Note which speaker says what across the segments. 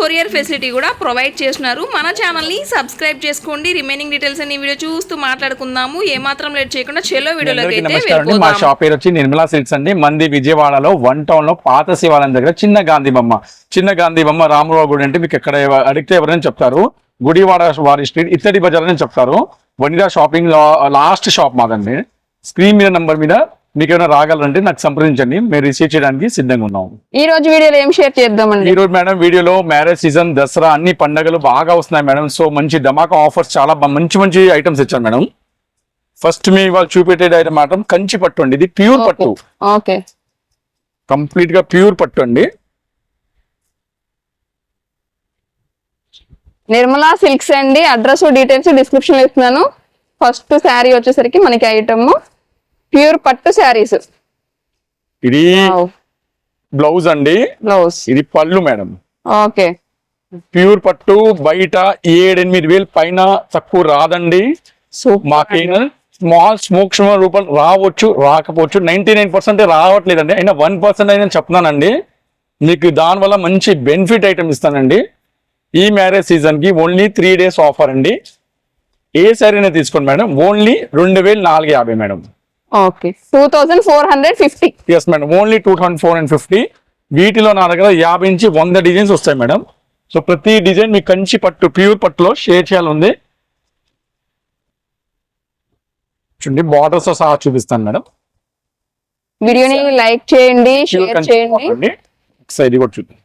Speaker 1: Courier facility కూడా provide చేస్తున్నారు. మన ఛానల్ని సబ్స్క్రైబ్ చేసుకోండి. రిమైనింగ్ డీటెయిల్స్ అన్ని వీడియో చూస్తూ మాట్లాడుకుందాము. ఏమాత్రం లేట్ చేయకుండా చెలో వీడియోలోకి అయితే
Speaker 2: మా షాప్ పేరు వచ్చి నిర్మలా సిల్క్స్ అండి. మంది విజయవాడలో వన్ టౌన్లో పాత శివాలయం దగ్గర చిన్న గాంధీ బొమ్మ చిన్న గాంధీ బొమ్మ రామరావు గుడి అంటే మీకు ఎక్కడ అడిగితే ఎవరైనా చెప్తారు. గుడివాడ వారి స్ట్రీట్ ఇత్తడి బజార్ అని చెప్తారు. వనిదా షాపింగ్ లాస్ట్ షాప్ మాదండి. స్క్రీన్ మీద నంబర్ మీద మీకు ఏమైనా రాగలరంటే నాకు సంప్రదించండి. మేము రిసీవ్ చేయడానికి సిద్ధంగా ఉన్నాం.
Speaker 1: ఈ రోజు వీడియోలో ఏం షేర్ చేద్దామండి?
Speaker 2: ఈ రోజు మేడం వీడియోలో మ్యారేజ్ సీజన్ దసరా అన్ని పండగలు బాగా వస్తున్నాయి మేడం. సో మంచి ధమాకా ఆఫర్స్ చాలా మంచి మంచి ఐటమ్స్ ఇచ్చారు మేడం. ఫస్ట్ మీ వాళ్ళు చూపెట్టే ఐటమ్ మాత్రం కంచి పట్టు అండి. ఇది ప్యూర్ పట్టు.
Speaker 1: ఓకే.
Speaker 2: కంప్లీట్గా ప్యూర్ పట్టు అండి.
Speaker 1: నిర్మలా సిల్క్స్ అండి. అడ్రస్ డీటెయిల్స్ డిస్క్రిప్షన్ ఇస్తున్నాను. ఫస్ట్ శారీ వచ్చేసరికి మనకి ఐటమ్ ప్యూర్ పట్టు శారీస్.
Speaker 2: ఇది బ్లౌజ్ అండి.
Speaker 1: బ్లౌజ్.
Speaker 2: ఇది పళ్ళు మేడం.
Speaker 1: ఓకే.
Speaker 2: ప్యూర్ పట్టు బయట ఏడెనిమిది వేలు పైన తక్కువ రాదండి. మాకైనా స్మాల్ సూక్ష్మ రూపాయలు రావచ్చు రాకపోవచ్చు. నైన్టీ నైన్ పర్సెంట్ రావట్లేదండి. అయినా వన్ పర్సెంట్ అయినా చెప్తున్నానండి. మీకు దానివల్ల మంచి బెనిఫిట్ ఐటమ్ ఇస్తానండి. ఈ మ్యారేజ్ సీజన్కి ఓన్లీ త్రీ డేస్ ఆఫర్ అండి. ఏ సారీనే తీసుకోండి మేడం. ఓన్లీ రెండు వేలు నాలుగు యాభై madam.
Speaker 1: Okay two thousand four hundred fifty
Speaker 2: yes madam only two thousand four fifty వీటిలో నా దగ్గర యాభై నుంచి వంద డిజైన్స్ వస్తాయి మేడం సో ప్రతి డిజైన్ మీ కంచి పట్టు ప్యూర్ పట్టులో షేర్ చేయాలి ఉంది చూడండి బార్డర్స్ సహా చూపిస్తాను మేడం
Speaker 1: వీడియోని లైక్ చేయండి షేర్
Speaker 2: ఒకసారి కూడా చూద్దాం.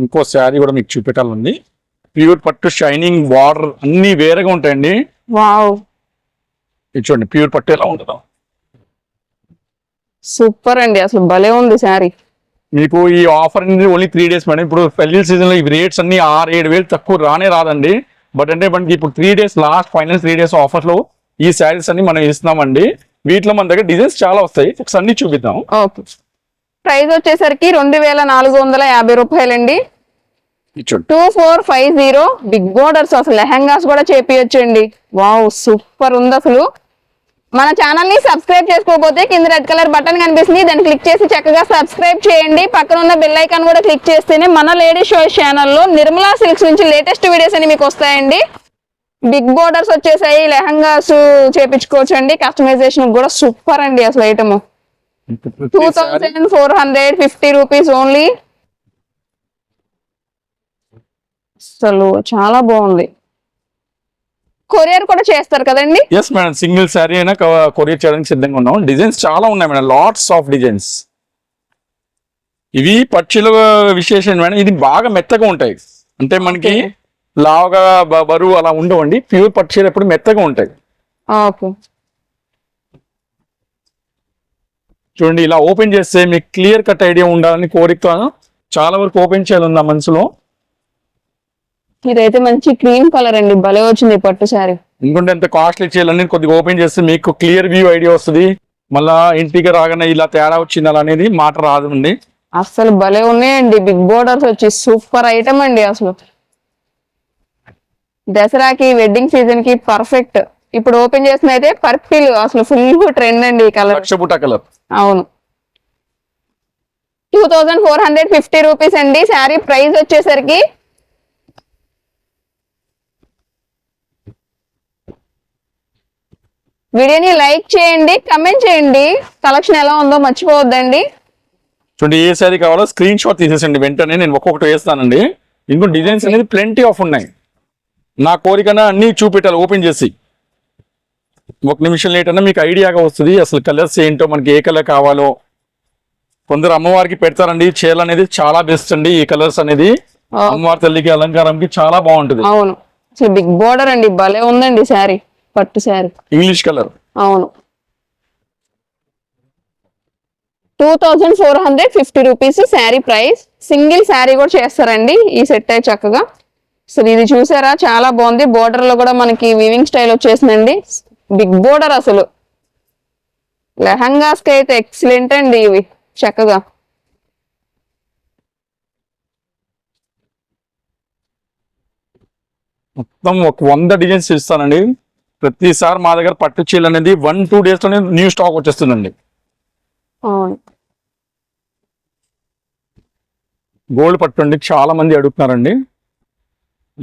Speaker 2: ఇంకో శారీ కూడా మీకు చూపెట్టాలండి ప్యూర్ పట్టు షైనింగ్ బార్డర్ అన్ని వేరేగా ఉంటాయండి.
Speaker 1: వావ్.
Speaker 2: ఇది చూడండి ప్యూర్ పట్టు ఎలా ఉంటుందో.
Speaker 1: సూపర్ అండి అసలు భలే ఉంది శారీ.
Speaker 2: మీకు ఈ ఆఫర్ అనేది ఓన్లీ త్రీ డేస్ మేడం. ఇప్పుడు పెళ్ళి సీజన్లో ఈ రేట్స్ అన్ని ఆరు ఏడు వేలు తక్కువ రానే రాదండి. బట్ అంటే మనకి ఇప్పుడు three days last final three days ఆఫర్లో ఈ శారీస్ అన్ని మనం ఇస్తున్నామండి. వీటిలో మన దగ్గర డిజైన్స్ చాలా వస్తాయి. ఒకసారి చూపిద్దాం.
Speaker 1: ఓకే. ప్రైస్ వచ్చేసరికి రెండు వేల నాలుగు వందల యాభై రూపాయలండి. Two four five zero big borders అసలు లెహంగాస్ కూడా చేపియొచ్చండి. వావ్ సూపర్ ఉంది అసలు. మన ఛానల్ని సబ్స్క్రైబ్ చేసుకోకపోతే కింద రెడ్ కలర్ బటన్ కనిపిస్తుంది. దాన్ని క్లిక్ చేసి చక్కగా సబ్స్క్రైబ్ చేయండి. పక్కన ఉన్న బెల్ ఐకాన్ కూడా క్లిక్ చేస్తేనే మన లేడీ షో ఛానల్లో నిర్మలా సిల్క్స్ నుంచి లేటెస్ట్ వీడియోస్ అని మీకు వస్తాయండి. బిగ్ బోర్డర్స్ వచ్చేసాయి. లెహంగాస్ చేపించుకోవచ్చు అండి కస్టమైజేషన్ కూడా సూపర్ అండి అసలు item two thousand four hundred fifty rupees only అసలు చాలా బాగుంది. కొరియర్ కూడా చేస్తారు కదండి?
Speaker 2: ఎస్ మేడం సింగిల్ శారీ అయినా కొరియర్ చేయడానికి సిద్ధంగా ఉన్నాం. డిజైన్స్ చాలా ఉన్నాయి మేడం లాట్స్ ఆఫ్ డిజైన్స్ ఇవి పక్షుల విశేషం మేడం ఇది బాగా మెత్తగా ఉంటాయి. అంటే మనకి. లావుగా బరువు అలా ఉండవండి. ప్యూర్ పక్షులు ఎప్పుడు మెత్తగా ఉంటాయి. చూడండి ఇలా ఓపెన్ చేస్తే మీకు క్లియర్ కట్ ఐడియా ఉండాలని కోరిక చాలా వరకు ఓపెన్ చేయాలి నా మనసులో.
Speaker 1: ఇదైతే మంచి క్రీమ్ కలర్ అండి. భలే వచ్చింది పట్టు శారీ.
Speaker 2: ఎందుకంటే ఎంత కాస్ట్లీ చేయాలని కొద్దిగా ఓపెన్ చేస్తే మీకు క్లియర్ వ్యూ ఐడియా వస్తుంది. మళ్ళా ఇంటికి రాగానే ఇలా తేడా వచ్చింది అలా అనేది మాట రాదండి
Speaker 1: అసలు భలే ఉన్నాయండి. బిగ్ బోర్డర్స్ వచ్చి సూపర్ ఐటమ్ అండి అసలు. దసరాకి వెడ్డింగ్ సీజన్కి పర్ఫెక్ట్ ఇప్పుడు ఓపెన్ చేసిన అయితే పర్పిల్ అసలు ఫుల్ ట్రెండ్ అండి ఈ కలర్.
Speaker 2: కలర్.
Speaker 1: అవును. Two thousand four hundred fifty rupees అండి. శారీ ప్రైస్ వచ్చేసరికి వీడియోని లైక్ చేయండి కమెంట్ చేయండి. కలెక్షన్ ఎలా ఉందో మర్చిపోవద్దండి.
Speaker 2: చూడండి ఏ శారీ కావాలో స్క్రీన్ షాట్ తీసేసండి వెంటనే. నేను ఒక్కొక్కటి వేస్తానండి. ఇంకో డిజైన్స్ అనేది ప్లెంటీ ఆఫ్ ఉన్నాయి. నా కోరికన అన్ని చూపెట్టాలి ఓపెన్ చేసి. ఒక నిమిషం లేట్ అన్నా మీకు ఐడియాగా వస్తుంది. అసలు కలర్స్ ఏంటో మనకి ఏ కలర్ కావాలో. కొందరు అమ్మవారికి పెడతారండి. చీరలు అనేది చాలా బెస్ట్ అండి ఈ కలర్స్ అనేది. అమ్మవారి తల్లికి అలంకారంకి చాలా బాగుంటుంది.
Speaker 1: అవును. బిగ్ బోర్డర్ అండి. భలే ఉందండి శారీ. పట్టు శారీ.
Speaker 2: ఇంగ్లీష్ కలర్
Speaker 1: అవును. Two thousand four hundred fifty rupees sari price. Single sari కూడా చేస్తారండి ఈ సెట్ అయి చక్కగా. అసలు ఇది చూసారా? చాలా బాగుంది. బోర్డర్లో కూడా మనకి వీవింగ్ స్టైల్ వచ్చేసిందండి. బిగ్ బోర్డర్ అసలు. లెహంగాస్కి అయితే ఎక్సలెంట్ అండి ఇవి. చక్కగా.
Speaker 2: మొత్తం ఒక వంద డిజైన్స్ ఇస్తానండి. ప్రతిసారి మా దగ్గర పట్టు చీరలు అనేది వన్ టూ డేస్లోనే న్యూ స్టాక్ వచ్చేస్తుందండి. గోల్డ్ పట్టు అండి చాలా మంది అడుగుతున్నారండి.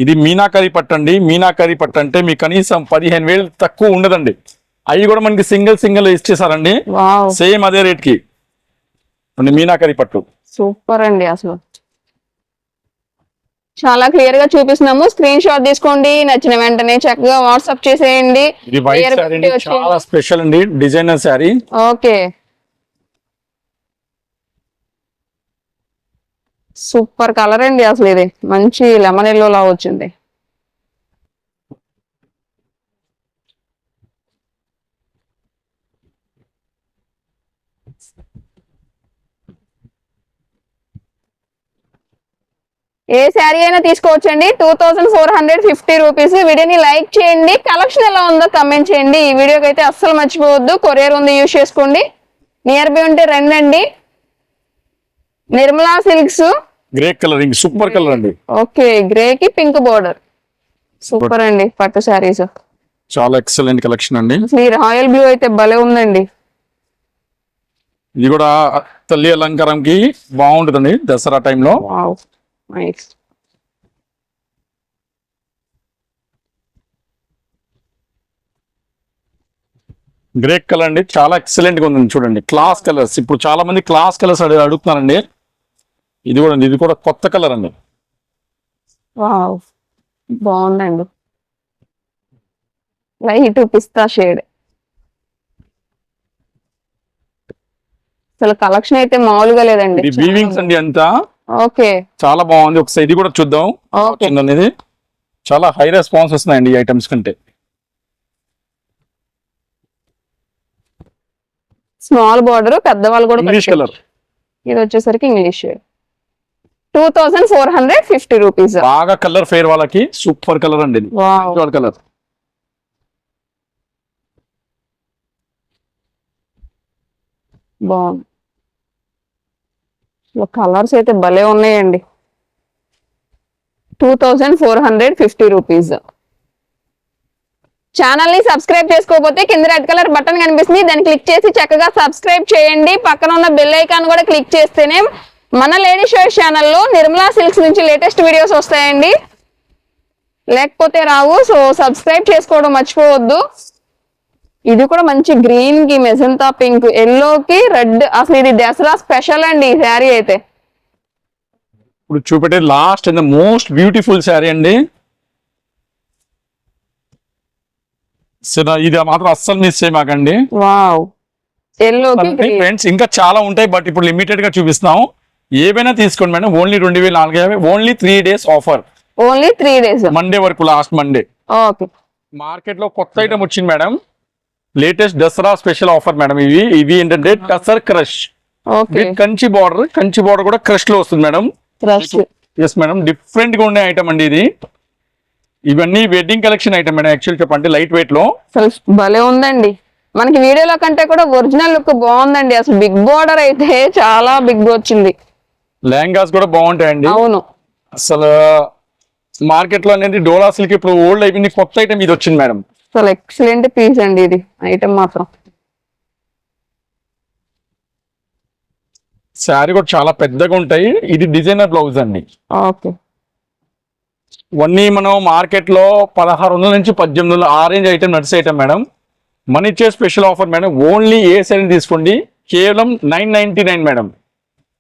Speaker 2: ఇది మీనాకరి పట్టు అండి మీనాకరి పట్టు అంటే మీకు కనీసం పదిహేను వేలు తక్కువ ఉండదండి. అవి కూడా మనకి సింగిల్ సింగిల్ ఇచ్చేసారండి. సేమ్ అదే రేట్కి మీనాకరి పట్టు.
Speaker 1: సూపర్ అండి అసలు. చాలా క్లియర్గా చూపిస్తున్నాము. స్క్రీన్ షాట్ తీసుకోండి. నచ్చిన వెంటనే చక్కగా వాట్సాప్ చేసేయండి.
Speaker 2: ఇది వైట్
Speaker 1: పెట్టి
Speaker 2: చాలా స్పెషల్ అండి. Designer sari
Speaker 1: okay. Super colour అండి అసలు ఇది. మంచి లెమన్ ఎల్లో లా వచ్చింది. ఏ శారీ అయినా తీసుకోవచ్చండి. Two thousand four hundred fifty rupees. వీడియోని లైక్ చేయండి. కలెక్షన్ ఎలా ఉందో కమెంట్ చేయండి. ఈ వీడియోకి అయితే అస్సలు మర్చిపోవద్దు. కొరియర్ ఉంది యూజ్ చేసుకోండి. నియర్ బై ఉంటే రండి Nirmala silks.
Speaker 2: Grey colouring super colour అండి.
Speaker 1: ఓకే గ్రే కి పింక్ బోర్డర్ సూపర్ అండి పట్టు శారీస్.
Speaker 2: చాలా ఎక్సలెంట్ కలెక్షన్ అండి.
Speaker 1: ఈ రాయల్ బ్లూ అయితే భలే ఉందండి.
Speaker 2: ఇది కూడా తల్లి అలంకారంకి బాగుంటుందండి దసరా టైంలో
Speaker 1: నైస్
Speaker 2: గ్రే కలర్ అండి. చాలా ఎక్సలెంట్గా ఉంది చూడండి. క్లాస్ కలర్స్ ఇప్పుడు చాలా మంది క్లాస్ కలర్స్ అడుగుతున్నారండి. ఇది కూడా ఇది కూడా కొత్త కలర్ అండి.
Speaker 1: బాగుందండి. లైట్ పిస్తా షేడ్ అసలు కలెక్షన్ అయితే మామూలుగా లేదండి.
Speaker 2: వీవింగ్స్ అండి అంతా.
Speaker 1: ఓకే.
Speaker 2: చాలా బాగుంది. ఒకసారి ఇది కూడా చూద్దాం.
Speaker 1: ఓకే.
Speaker 2: వచ్చింది అనేది చాలా హై రెస్పాన్స్ వస్తున్నాయండి ఈ ఐటమ్స్ కంటే.
Speaker 1: స్మాల్ బార్డర్ పెద్దవాళ్ళు కూడా
Speaker 2: ఇంగ్లీష్. కలర్
Speaker 1: ఇది వచ్చేసరికి English two thousand four hundred fifty rupees
Speaker 2: బాగా కలర్ ఫేర్ వాళ్ళకి. సూపర్ కలర్ అండి ఇది.
Speaker 1: వావ్
Speaker 2: కలర్
Speaker 1: బాగుంది. కలర్స్ అయితే భలే ఉన్నాయండి. Two thousand four hundred fifty rupees ఛానల్ని సబ్స్క్రైబ్ చేసుకోకపోతే కింద రెడ్ కలర్ బటన్ కనిపిస్తుంది. దాన్ని క్లిక్ చేసి చక్కగా సబ్స్క్రైబ్ చేయండి. పక్కన ఉన్న బెల్ ఐకాన్ కూడా క్లిక్ చేస్తేనే మన లేడీ షోస్ ఛానల్లో నిర్మలా సిల్క్స్ నుంచి లేటెస్ట్ వీడియోస్ వస్తాయండి. లేకపోతే రావు సో సబ్స్క్రైబ్ చేసుకోవడం మర్చిపోవద్దు. ఇది కూడా మంచి గ్రీన్కి మెజంతా పింక్ ఎల్లో కి రెడ్ అసలు ఇది దసరా స్పెషల్ అండి ఈ శారీ అయితే.
Speaker 2: ఇప్పుడు చూపెట్టే last and the most beautiful sari అండి. ఇది మాత్రం అస్సలు మిస్ చేయమాకండి.
Speaker 1: వావ్
Speaker 2: ఫ్రెండ్స్ ఇంకా చాలా ఉంటాయి బట్ ఇప్పుడు లిమిటెడ్గా చూపిస్తాం ఏవైనా తీసుకోండి మేడం ఓన్లీ రెండు వేల నాలుగు యాభై only three days offer
Speaker 1: only three days
Speaker 2: Monday వరకు లాస్ట్ మండే
Speaker 1: ఓకే
Speaker 2: మార్కెట్లో కొత్త ఐటమ్ వచ్చింది madam. Latest Dasara special offer madam ఇవి ఇవి ఏంటంటే tussar crush. Kanchi border Kanchi border కూడా క్రష్లో వస్తుంది మేడం ఎస్ మేడం డిఫరెంట్గా ఉండే ఐటమ్ అండి ఇది. ఇవన్నీ wedding collection item madam actual చెప్పండి లైట్
Speaker 1: వెయిట్లో. భలే ఉందండి. మనకి వీడియోలో కంటే కూడా ఒరిజినల్ లుక్ బాగుందండి. అసలు బిగ్ బార్డర్ అయితే చాలా బిగ్ వచ్చింది.
Speaker 2: లెహంగాస్ కూడా బాగుంటాయండి.
Speaker 1: అవును.
Speaker 2: అసలు మార్కెట్లో అనేది డోలా సిల్క్ ఇప్పుడు ఓల్డ్ అయిపోయింది కొత్త ఐటమ్ ఇది వచ్చింది మేడం
Speaker 1: అసలు ఎక్సలెంట్ పీస్ అండి ఇది ఐటమ్ మాత్రం.
Speaker 2: శారీ కూడా చాలా పెద్దగా ఉంటాయి. ఇది డిజైనర్ బ్లౌజ్ అండి.
Speaker 1: ఓకే
Speaker 2: ఇవన్నీ మనం మార్కెట్లో పదహారు వందల నుంచి పద్దెనిమిది వందల ఆరెంజ్ ఐటమ్ నడిచే ఐటమ్ మేడం. మన ఇచ్చే స్పెషల్ ఆఫర్ మేడం. ఓన్లీ ఏ శారీ తీసుకోండి. కేవలం nine ninety nine madam.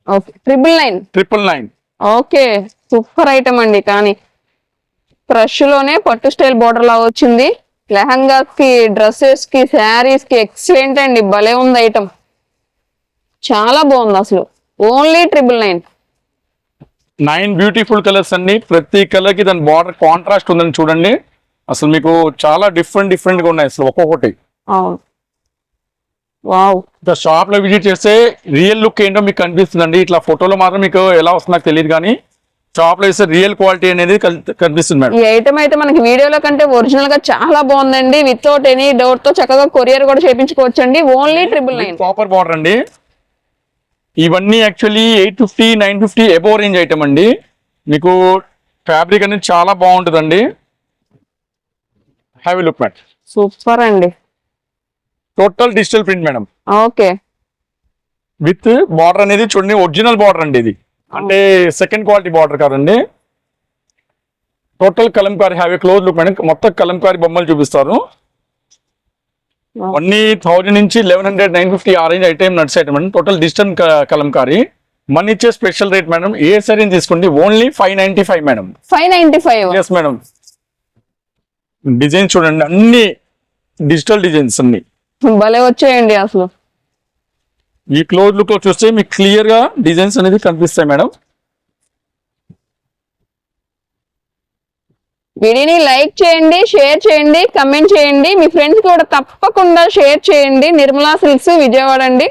Speaker 1: Okay triple nine
Speaker 2: triple nine
Speaker 1: okay super item అండి కానీ. క్రష్లోనే పట్టు స్టైల్ బోర్డర్ లా వచ్చింది. లెహంగాస్కి డ్రెస్సెస్కి శారీస్కి ఎక్సలెంట్ అండి. భలే ఉంది ఐటమ్ చాలా బాగుంది అసలు. Only triple nine
Speaker 2: nine beautiful colours అండి. ప్రతి కలర్కి దాని బార్డర్ కాంట్రాస్ట్ ఉందని చూడండి. అసలు మీకు చాలా డిఫరెంట్ డిఫరెంట్గా ఉన్నాయి అసలు ఒక్కొక్కటి.
Speaker 1: అవును. వావ్
Speaker 2: షాప్లో విజిట్ చేస్తే రియల్ లుక్ ఏంటో మీకు కనిపిస్తుందండి ఇట్లా ఫోటోలో మాత్రం మీకు ఎలా వస్తుందో తెలియదు కానీ షాప్లో ఇస్తే రియల్ క్వాలిటీ అనేది కనిపిస్తుంది మేడం.
Speaker 1: ఈ ఐటమ్ అయితే మనకి వీడియోలో కంటే ఒరిజినల్గా చాలా బాగుందండి. వితౌట్ ఎనీ డౌట్తో చక్కగా కొరియర్ కూడా చేయించుకోవచ్చు అండి only triple nine
Speaker 2: proper border అండి. ఇవన్నీ actually eight fifty nine fifty above range item అండి. మీకు ఫ్యాబ్రిక్ అనేది చాలా బాగుంటుందండి. హ్యావ్ లుక్ మేడం
Speaker 1: సూపర్ అండి.
Speaker 2: Total digital print madam
Speaker 1: okay
Speaker 2: with border అనేది చూడండి ఒరిజినల్ బార్డర్ అండి ఇది. అంటే సెకండ్ క్వాలిటీ బార్డర్ కాదండి total kalamkari have a close look madam. మొత్తం కలంకారీ బొమ్మలు చూపిస్తారు. అన్ని థౌజండ్ నుంచి లెవెన్ హండ్రెడ్ నైన్ ఫిఫ్టీ ఆ రేంజ్ ఐటమ్ నట్స్ ఐటమ్ అండి టోటల్ డిజిటల్ కలంకారీ మన ఇచ్చే స్పెషల్ రేట్ మేడం. ఏ సరైన తీసుకోండి? Only five ninety five madam.
Speaker 1: Five ninety five
Speaker 2: yes madam. Designs చూడండి. అన్ని డిజిటల్ డిజైన్స్ అన్ని.
Speaker 1: భలే వచ్చాయండి అసలు.
Speaker 2: ఈ క్లోజ్ లుక్లో చూస్తే మీకు క్లియర్గా డిజైన్స్ అనేది కనిపిస్తాయి మేడం.
Speaker 1: వీడియోని లైక్ చేయండి షేర్ చేయండి కమెంట్ చేయండి. మీ ఫ్రెండ్స్ కూడా తప్పకుండా షేర్ చేయండి. నిర్మలా సిల్క్స్ విజయవాడ అండి.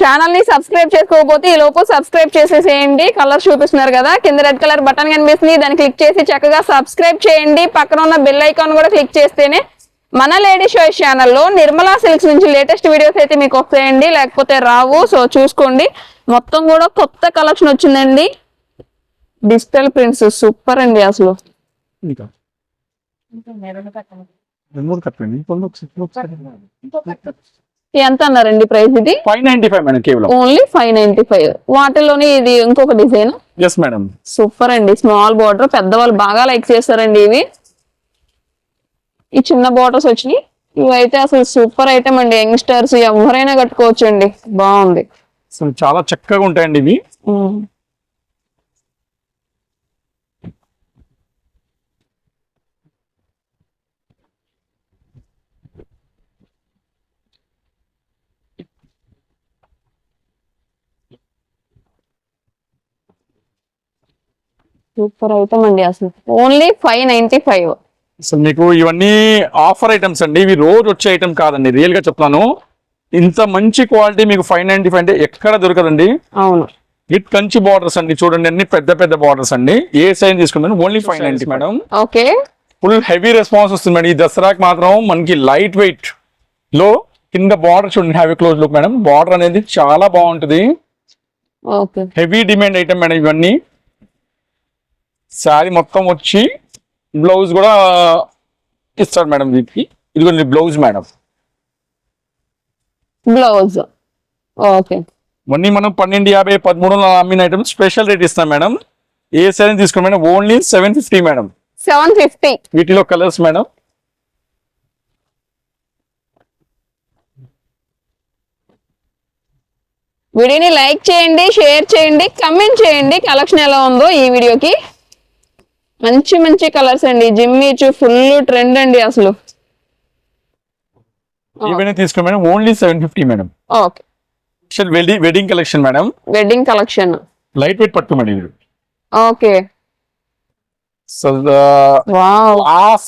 Speaker 1: ఛానల్ని సబ్స్క్రైబ్ చేసుకోకపోతే ఈ లోపు సబ్స్క్రైబ్ చేసేసేయండి. కలర్ చూపిస్తున్నారు కదా కింద రెడ్ కలర్ బటన్ కనిపిస్తుంది. దాన్ని క్లిక్ చేసి చక్కగా సబ్స్క్రైబ్ చేయండి. పక్కన ఉన్న బెల్ ఐకాన్ కూడా క్లిక్ చేస్తేనే మన లేడీ షోయ్ ఛానల్లో నిర్మలా సిల్క్స్ నుంచి లేటెస్ట్ వీడియోస్ అయితే మీకు వస్తాయండి. లేకపోతే రావు. సో చూసుకోండి. మొత్తం కూడా కొత్త కలెక్షన్ వచ్చిందండి. డిజిటల్ ప్రింట్స్ సూపర్ అండి అసలు.
Speaker 2: ఇంకా? కట్టండి
Speaker 1: ఎంత అన్నారండి ప్రైస్ ఇది?
Speaker 2: ఫైవ్ నైన్టీ ఫైవ్ మేడం కేవలం.
Speaker 1: Only five ninety five. వాటిలోని ఇది ఇంకొక డిజైన్
Speaker 2: ఎస్ మేడం
Speaker 1: సూపర్ అండి. స్మాల్ బార్డర్ పెద్దవాళ్ళు బాగా లైక్ చేస్తారండి ఇవి. ఈ చిన్న బార్డర్స్ వచ్చినాయి. ఇవి అయితే అసలు సూపర్ ఐటమ్ అండి. యంగ్స్టర్స్ ఎవరైనా కట్టుకోవచ్చు అండి బాగుంది.
Speaker 2: అసలు చాలా చక్కగా ఉంటాయండి ఇవి.
Speaker 1: సూపర్ ఐటమ్ అండి అసలు. Only five ninety five.
Speaker 2: అసలు మీకు ఇవన్నీ ఆఫర్ ఐటమ్స్ అండి. ఇవి రోజు వచ్చే ఐటమ్ కాదండి. రియల్గా చెప్తాను. ఇంత మంచి క్వాలిటీ మీకు ఫైవ్ నైన్టీ ఫైవ్ అంటే ఎక్కడ దొరకదండి.
Speaker 1: అవును.
Speaker 2: ఇట్ కంచి బార్డర్స్ అండి. చూడండి అన్ని పెద్ద పెద్ద బార్డర్స్ అండి. ఏ సైజ్ తీసుకుంటాను only five ninety madam.
Speaker 1: Okay.
Speaker 2: Full heavy response వస్తుంది మేడం. ఈ దసరాకి మాత్రం మనకి లైట్ వెయిట్లో కింద బార్డర్ చూడండి. Have a close look madam. Border అనేది చాలా బాగుంటుంది.
Speaker 1: Okay.
Speaker 2: Heavy demand item madam ఇవన్నీ. శారీ మొత్తం వచ్చి బ్లౌజ్ కూడా ఇస్తాడు మేడం దీనికి ఇదిగోండి బ్లౌజ్ మేడం.
Speaker 1: బ్లౌజ్. ఓకే.
Speaker 2: మొన్న మనం పన్నెండు యాభై పదమూడు వందల అమ్మిన ఐటమ్ స్పెషల్ రేట్ ఇస్తాం మేడం. ఏ శారీ తీసుకోండి madam? Only seven fifty madam.
Speaker 1: Seven fifty.
Speaker 2: వీటిలో కలర్స్ మేడం.
Speaker 1: వీడియోని లైక్ చేయండి షేర్ చేయండి కమెంట్ చేయండి. కలెక్షన్ ఎలా ఉందో ఈ వీడియోకి. మంచి మంచి కలర్స్ అండి. జిమ్మిచు ఫుల్ ట్రెండ్ అండి అసలు.
Speaker 2: ఏవైనా తీసుకోండి madam. Only seven fifty madam.
Speaker 1: Okay.
Speaker 2: Wedding wedding collection madam.
Speaker 1: Wedding collection
Speaker 2: light weight పట్టు మేడం ఇది.
Speaker 1: ఓకే.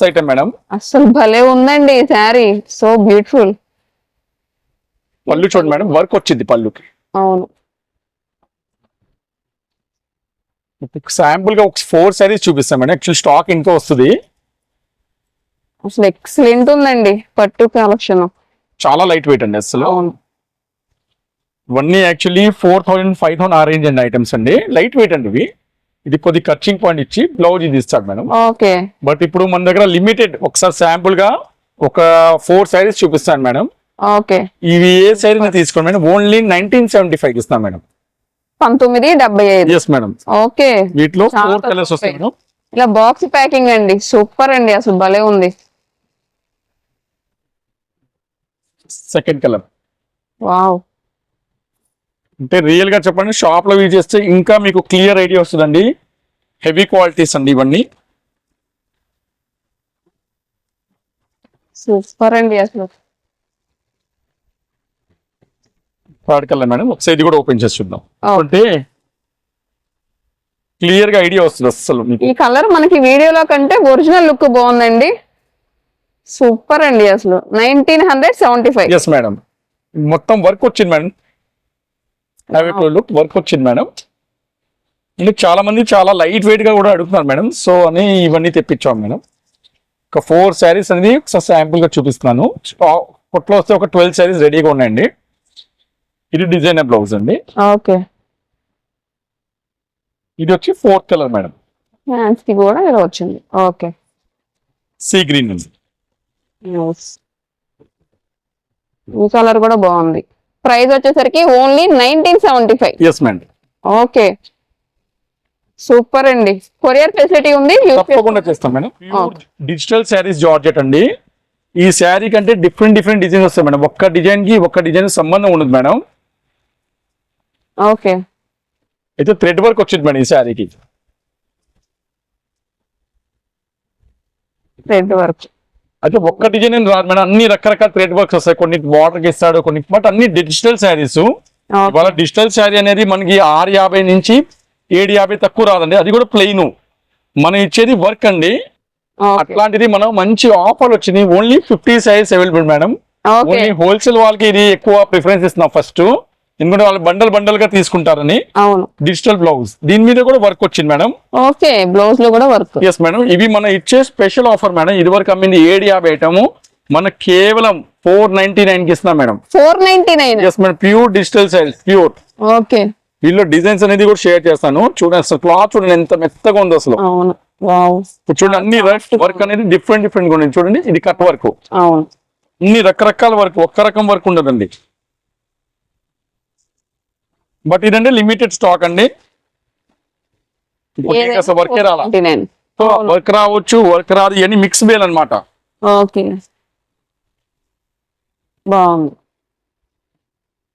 Speaker 2: Item madam.
Speaker 1: అసలు భలే ఉందండి శారీ. సో బ్యూటిఫుల్
Speaker 2: పళ్ళు చూడండి మేడం. వర్క్ వచ్చింది పళ్ళుకి.
Speaker 1: అవును.
Speaker 2: శాంపుల్గా ఒక ఫోర్ సారీస్ చూపిస్తాం మేడం. యాక్చువల్ స్టాక్ ఇంకా వస్తుంది?
Speaker 1: అసలు ఎక్సలెంట్ ఉందండి పట్టు కలెక్షన్
Speaker 2: చాలా లైట్ వెయిట్ అండి అసలు. ఇవన్నీ actually four thousand five thousand ఆ రేంజ్ అండి ఐటమ్స్ అండి. లైట్ వెయిట్ అండి ఇవి. ఇది కొద్ది కచ్చింగ్ పాయింట్ ఇచ్చి బ్లౌజ్ ఇది ఇస్తాడు మేడం.
Speaker 1: ఓకే.
Speaker 2: బట్ ఇప్పుడు మన దగ్గర లిమిటెడ్ ఒకసారి శాంపుల్గా ఒక ఫోర్ సారీస్ చూపిస్తాను మేడం.
Speaker 1: ఓకే.
Speaker 2: ఇవి ఏ సారీ తీసుకోండి madam. Only nineteen seventy five ఇస్తాం మేడం.
Speaker 1: పంతొమ్మిది డెబ్బై ఐదు.
Speaker 2: Madam
Speaker 1: okay.
Speaker 2: వీటిలో ఫోర్ కలర్స్ వస్తాయి
Speaker 1: ఇలా బాక్స్ ప్యాకింగ్ అండి. సూపర్ అండి అసలు భలే ఉంది.
Speaker 2: సెకండ్ కలర్
Speaker 1: వావ్
Speaker 2: అంటే రియల్గా చెప్పండి షాప్లో యూజ్ చేస్తే ఇంకా మీకు క్లియర్ ఐడియా వస్తుందండి. హెవీ క్వాలిటీస్ అండి ఇవన్నీ.
Speaker 1: సూపర్ అండి అసలు.
Speaker 2: థర్డ్ కలర్ మేడం ఒకసారి ఇది కూడా ఓపెన్ చేసి చూద్దాం. అంటే క్లియర్గా ఐడియా వస్తుంది అసలు మీకు.
Speaker 1: ఈ కలర్ మనకి వీడియోలో కంటే ఒరిజినల్ లుక్ బాగుందండి. సూపర్ అండి అసలు. Nineteen hundred seventy five
Speaker 2: yes madam మొత్తం వర్క్ వచ్చింది మేడం లుక్ వర్క్ వచ్చింది మేడం ఇంకా చాలా మంది చాలా లైట్ వెయిట్గా కూడా అడుగుతున్నారు మేడం సో అని ఇవన్నీ తెప్పించాం మేడం ఒక ఫోర్ శారీస్ అనేది ఒకసారి శాంపుల్గా చూపిస్తున్నాను. కొట్లో వస్తే ఒక ట్వెల్వ్ శారీస్ రెడీగా ఉన్నాయండి. ఇది డిజైనర్ బ్లౌజ్ అండి.
Speaker 1: ఓకే.
Speaker 2: ఇది వచ్చి ఫోర్త్ కలర్ మేడం.
Speaker 1: హ్యాండ్స్కి కూడా ఇలా వచ్చింది. ఓకే.
Speaker 2: సీ గ్రీన్ అండి
Speaker 1: ఈ కలర్ కూడా బాగుంది. ప్రైస్ వచ్చేసరికి only nineteen seventy five
Speaker 2: yes madam
Speaker 1: okay. Super అండి. కొరియర్ ఫెసిలిటీ ఉంది
Speaker 2: తప్పకుండా చేస్తాం మేడం. డిజిటల్ శారీస్ జార్జెట్ అండి. ఈ శారీ కంటే డిఫరెంట్ డిఫరెంట్ డిజైన్స్ వస్తాయి మేడం. ఒక్క డిజైన్కి ఒక్క డిజైన్ సంబంధం ఉండదు మేడం.
Speaker 1: ఓకే.
Speaker 2: అయితే థ్రెడ్ వర్క్ వచ్చింది మేడం ఈ శారీకి.
Speaker 1: Red work.
Speaker 2: అయితే ఒక్క డిజైన్ ఏం రాదు మేడం. అన్ని రకరకాల థ్రెడ్ వర్క్స్ వస్తాయి. కొన్ని వాటర్కి ఇస్తాడు కొన్ని బట్ అన్ని డిజిటల్ శారీస్. ఇవాళ డిజిటల్ శారీ అనేది మనకి ఆరు యాభై నుంచి ఏడు యాభై తక్కువ రాదండి. అది కూడా ప్లెయిన్ మనం ఇచ్చేది వర్క్ అండి. అట్లాంటిది మనం మంచి ఆఫర్ వచ్చింది only fifty saris available madam. Only wholesale వాళ్ళకి ఇది ఎక్కువ ప్రిఫరెన్స్ ఇస్తున్నాం ఫస్ట్. ఎందుకంటే వాళ్ళు బండల్ బండల్గా తీసుకుంటారని
Speaker 1: అవును.
Speaker 2: డిజిటల్ బ్లౌజ్ దీని మీద కూడా వర్క్ వచ్చింది మేడం.
Speaker 1: ఓకే బ్లౌజ్లో కూడా వర్క్
Speaker 2: ఎస్ మేడం. ఇవి మన ఇచ్చే స్పెషల్ ఆఫర్ మేడం. ఇది వరకు అమ్మింది ఏడు యాభై ఐటమ్. మన కేవలం ఫోర్ నైన్టీ నైన్కి ఇస్తున్నాం madam.
Speaker 1: Four ninety nine
Speaker 2: yes madam. Pure digital size pure
Speaker 1: okay.
Speaker 2: వీళ్ళు డిజైన్స్ అనేది కూడా షేర్ చేస్తాను. చూడండి అసలు క్లాత్ చూడండి ఎంత మెత్తగా ఉంది అసలు. చూడండి అన్ని వర్క్ అనేది డిఫరెంట్ డిఫరెంట్గా ఉంది చూడండి ఇది కట్ వర్క్
Speaker 1: అవును.
Speaker 2: అన్ని రకరకాల వర్క్ ఒక్క రకం వర్క్ ఉండదండి. బట్ ఇదండి లిమిటెడ్ స్టాక్ అండి. అసలు వర్కే రాలా? సో వర్క్ రావచ్చు వర్క్ రాదు ఇవన్నీ మిక్స్ బేల్ అన్నమాట.
Speaker 1: ఓకే. బాగుంది.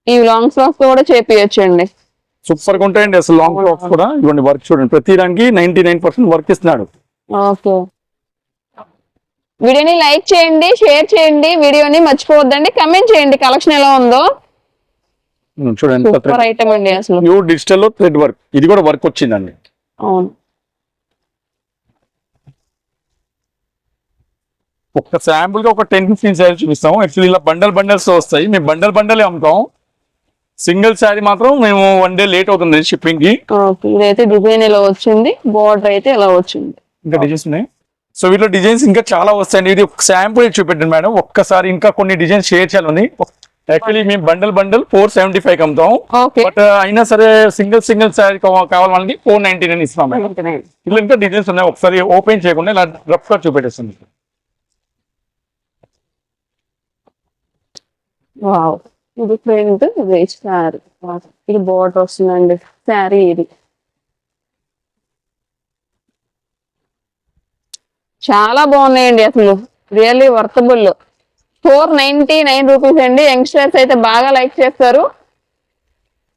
Speaker 1: ఈ లాంగ్ ఫ్రాక్స్ కూడా చేపియచ్చండి.
Speaker 2: సూపర్గా ఉంటాయండి అసలు లాంగ్ ఫ్రాక్స్ కూడా. ఇవ్వండి వర్క్ చూడండి. ప్రతి దానికి నైన్టీ నైన్ పర్సెంట్ వర్క్ ఇస్తున్నాడు.
Speaker 1: ఓకే. వీడియోని లైక్ చేయండి షేర్ చేయండి వీడియోని మర్చిపోవద్దండి. కమెంట్ చేయండి కలెక్షన్ ఎలా ఉందో.
Speaker 2: చూడండి
Speaker 1: సూపర్ ఐటమ్ అండి అసలు.
Speaker 2: ప్యూర్ డిజిటల్లో థ్రెడ్ వర్క్ ఇది కూడా వర్క్ వచ్చిందండి.
Speaker 1: అవును.
Speaker 2: ఒక్క శాంపుల్గా ఒక టెన్ ఫిఫ్టీన్ శారీ చూపిస్తాం యాక్చువల్లీ ఇలా బండల్ బండల్స్ వస్తాయి. మేము బండల్ బండలే అమ్ముతాం. సింగిల్ శారీ మాత్రం మేము వన్ డే లేట్ అవుతుంది
Speaker 1: షిప్పింగ్కి. ఇదైతే డిజైన్ ఇలా వచ్చింది. బార్డర్ అయితే ఇలా వచ్చింది.
Speaker 2: ఇంకా డిజైన్స్ ఉన్నాయి. సో వీటిలో డిజైన్స్ ఇంకా చాలా వస్తాయండి. ఇది ఒక శాంపుల్ చూపెట్టండి మేడం. ఒక్కసారి ఇంకా కొన్ని డిజైన్స్ షేర్ చేయాలి యాక్చువల్లీ మేము bundle bundle four seventy five అమ్ముతాం బట్ అయినా సరే సింగిల్ సింగిల్ శారీ కావాలి మనకి ఫోర్ నైన్టీ నైన్ ఇస్తాం ఇలా ఇంకా డిజైన్స్ ఉన్నాయి. ఒకసారి ఓపెన్ చేయకుండా ఇలా రఫ్గా చూపెట్టేస్తుంది
Speaker 1: వావ్ ఇది ప్రింట్ ఇది శారీ ఇది బార్డర్ వస్తుందండి. శారీ ఇది. చాలా బాగున్నాయండి అసలు. Really worthable four ninety nine rupees అండి. యంగ్స్టర్స్ అయితే బాగా లైక్ చేస్తారు.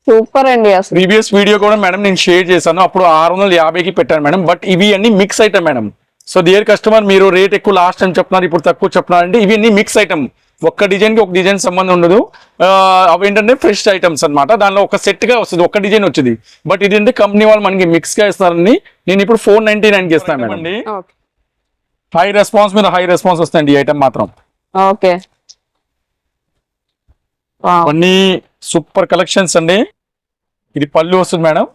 Speaker 1: సూపర్ అండి అసలు.
Speaker 2: ప్రీవియస్ వీడియో కూడా మేడం నేను షేర్ చేశాను. అప్పుడు ఆరు వందల యాభైకి పెట్టాను మేడం. బట్ ఇవి అన్ని mix item madam. So dear customer మీరు రేట్ ఎక్కువ లాస్ట్ అని చెప్తున్నారు ఇప్పుడు తక్కువ చెప్తున్నారు అంటే ఇవి అన్ని మిక్స్ ఐటమ్ ఒక్క డిజైన్కి ఒక డిజైన్ సంబంధం ఉండదు. అవి ఏంటంటే ఫ్రెష్ ఐటమ్స్ అన్నమాట. దానిలో ఒక సెట్గా వస్తుంది ఒక డిజైన్ వచ్చింది. బట్ ఇది ఏంటంటే కంపెనీ వాళ్ళు మనకి మిక్స్గా ఇస్తారని నేను ఇప్పుడు ఫోర్ నైన్టీ నైన్కి ఇస్తాను మేడం. హై రెస్పాన్స్ మీద హై రెస్పాన్స్ వస్తాయండి ఈ ఐటమ్ మాత్రం.
Speaker 1: ఓకే.
Speaker 2: అన్ని సూపర్ కలెక్షన్స్ అండి. ఇది పళ్ళు వస్తుంది మేడం.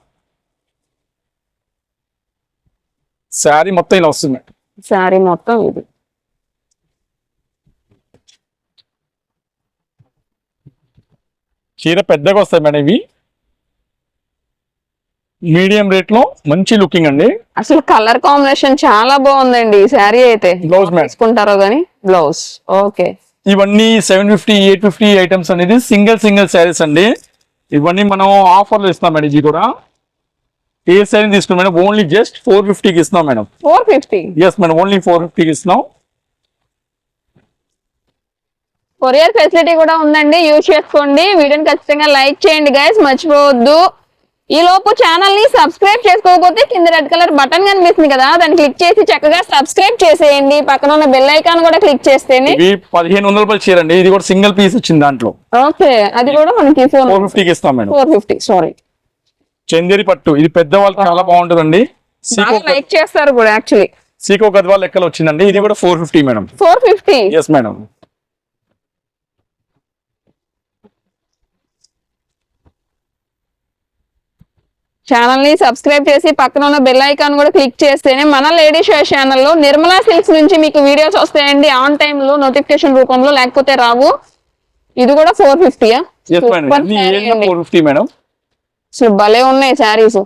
Speaker 2: శారీ మొత్తం ఇలా వస్తుంది మేడం.
Speaker 1: శారీ మొత్తం ఇది.
Speaker 2: చీర పెద్దగా వస్తాయి మేడం ఇవి. మీడియం రేట్లో మంచి లుకింగ్ అండి.
Speaker 1: అసలు కలర్ కాంబినేషన్ చాలా బాగుందండి ఈ శారీ అయితే.
Speaker 2: బ్లౌజ్ మేడం
Speaker 1: తీసుకుంటారో గానీ. బ్లౌజ్. ఓకే.
Speaker 2: ఇవన్నీ seven fifty eight fifty items అనేది సింగిల్ సింగిల్ శారీస్ అండి. ఇవన్నీ మనం ఆఫర్లు ఇస్తాం మేడం ఇది కూడా. ఏ శారీ తీసుకున్నాం మేడం? ఓన్లీ జస్ట్ ఫోర్ ఫిఫ్టీకి ఇస్తున్నాం madam.
Speaker 1: Four fifty
Speaker 2: yes madam only four ఫిఫ్టీకి ఇస్తున్నాం.
Speaker 1: కొరియర్ ఫెసిలిటీ కూడా ఉందండి. యూజ్ చేసుకోండి. వీడియోని ఖచ్చితంగా లైక్ చేయండి గైస్ మర్చిపోవద్దు. ఈ లోపు ఛానల్ని సబ్స్క్రైబ్ చేసుకోకపోతే కింద రెడ్ కలర్ బటన్ కనిపిస్తుంది కదా దాన్ని క్లిక్ చేసి చక్కగా సబ్స్క్రైబ్ చేసేయండి. పక్కన ఉన్న బెల్ ఐకాన్ కూడా క్లిక్ చేస్తేనే
Speaker 2: ఇవి పదిహేను వందల రూపాయలు చీర అండి. ఇది కూడా సింగిల్ పీస్ వచ్చింది దాంట్లో.
Speaker 1: ఓకే అది కూడా మనకి
Speaker 2: ఫోర్ ఫిఫ్టీకి ఇస్తాం madam.
Speaker 1: Four fifty sari
Speaker 2: Chanderi పట్టు ఇది పెద్ద వాళ్ళకి చాలా బాగుంటుందండి.
Speaker 1: లైక్ చేస్తారు కూడా యాక్చువల్లీ
Speaker 2: సీకో గద్వాల్ లెక్కలు వచ్చిందండి. ఇది కూడా four fifty madam.
Speaker 1: Four fifty
Speaker 2: yes madam
Speaker 1: ఛానల్ని సబ్స్క్రైబ్ చేసి పక్కన ఉన్న బెల్ ఐకాన్ కూడా క్లిక్ చేస్తేనే మన లేడీ షో ఛానల్లో నిర్మలా సిల్క్స్ నుంచి మీకు వీడియోస్ వస్తాయండి ఆన్ టైమ్లో నోటిఫికేషన్ రూపంలో లేకపోతే రావు. ఇది కూడా ఫోర్ ఫిఫ్టీయా
Speaker 2: ఫోర్ ఫిఫ్టీ మేడం
Speaker 1: అసలు భలే ఉన్నాయి శారీస్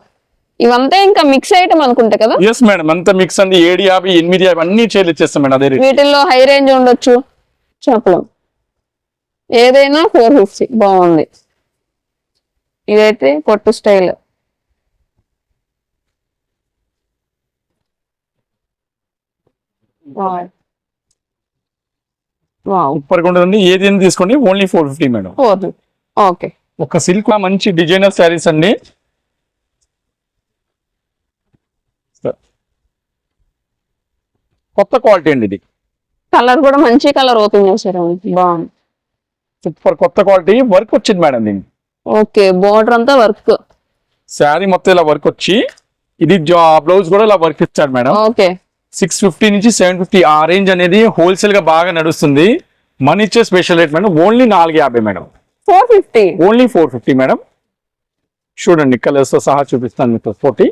Speaker 1: ఇవంతా ఇంకా మిక్స్ ఐటమ్ అనుకుంటా కదా?
Speaker 2: ఎస్ మేడం అంత మిక్స్ అండి. ఏడు యాభై ఎనిమిది యాభై అన్ని చేర్లు ఇచ్చేస్తాం మేడం అదే
Speaker 1: వీటిల్లో హై రేంజ్ ఉండొచ్చు. చెప్పలేం. ఏదైనా ఫోర్ ఫిఫ్టీ బాగుంది. ఇదైతే పొట్టు స్టైల్
Speaker 2: సూపర్గా ఉంటుందండి ఏది తీసుకోండి only four fifty. Madam
Speaker 1: okay
Speaker 2: ఒక సిల్క్ మంచి డిజైనర్ శారీస్ అండి. కొత్త క్వాలిటీ అండి ఇది.
Speaker 1: కలర్ కూడా మంచి కలర్ ఓపెన్ చేశారు. బాగుంది.
Speaker 2: సూపర్ కొత్త క్వాలిటీ వర్క్ వచ్చింది మేడం దీనికి.
Speaker 1: ఓకే బోర్డర్ అంతా వర్క్
Speaker 2: శారీ మొత్తం ఇలా వర్క్ వచ్చి ఇది బ్లౌజ్ కూడా ఇలా వర్క్ ఇచ్చాడు మేడం
Speaker 1: ఓకే
Speaker 2: సిక్స్ ఫిఫ్టీ నుంచి సెవెన్ ఫిఫ్టీ ఆ రేంజ్ అనేది హోల్సేల్గా బాగా నడుస్తుంది. మన ఇచ్చే స్పెషల్ రేట్ మేడం ఓన్లీ నాలుగు యాభై madam
Speaker 1: four fifty
Speaker 2: only four fifty madam చూడండి కలర్స్తో సహా చూపిస్తాను మీకు ఫోర్టీ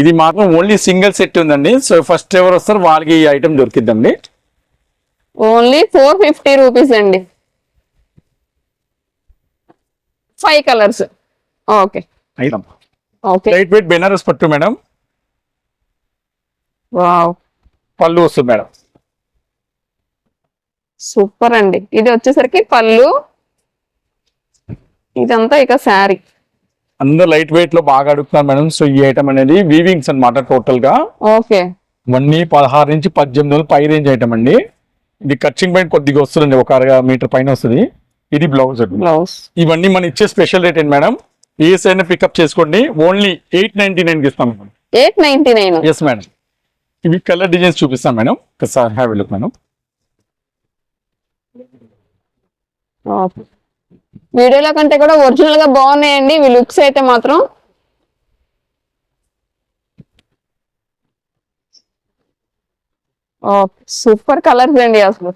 Speaker 2: ఇది మాత్రం ఓన్లీ సింగిల్ సెట్ ఉందండి. సో ఫస్ట్ ఎవరు వస్తారు వాళ్ళకి ఈ ఐటమ్ దొరికిద్దండి.
Speaker 1: ఓన్లీ ఫోర్ ఫిఫ్టీ రూపీస్ అండి. Five colours okay okay
Speaker 2: light weight Banaras పట్టు మేడం
Speaker 1: వావ్
Speaker 2: పళ్ళు వస్తుంది మేడం
Speaker 1: సూపర్ అండి. ఇది వచ్చేసరికి పళ్ళు. ఇదంతా ఇక శారీ.
Speaker 2: అందరు లైట్ వెయిట్లో బాగా అడుగుతున్నారు మేడం సో ఈ ఐటమ్ అనేది వీవింగ్స్ అన్నమాట టోటల్గా.
Speaker 1: ఓకే
Speaker 2: ఇవన్నీ పదహారు నుంచి పద్దెనిమిది వందలు పై రేంజ్ ఐటమ్ అండి. ఇది కచ్చింగ్ పాయింట్ కొద్దిగా వస్తుందండి ఒక అరగ మీటర్ పైన వస్తుంది. ఇది బ్లౌజ్ అండి.
Speaker 1: బ్లౌజ్
Speaker 2: ఇవన్నీ మనం ఇచ్చే స్పెషల్ రేట్ ఏంటి మేడం ఏ సైన్ పికప్ చేసుకోండి. ఓన్లీ ఎయిట్ నైన్టీ నైన్ ఇస్తాం
Speaker 1: eight ninety nine
Speaker 2: yes madam ఇవి కలర్ డిజైన్స్ చూపిస్తాం మేడం. ఒకసారి హ్యావ్ లుక్ మేడం
Speaker 1: వీడియోలో కంటే కూడా ఒరిజినల్గా బాగున్నాయండి. ఇవి లుక్స్ అయితే మాత్రం. సూపర్ కలర్స్ అండి అసలు.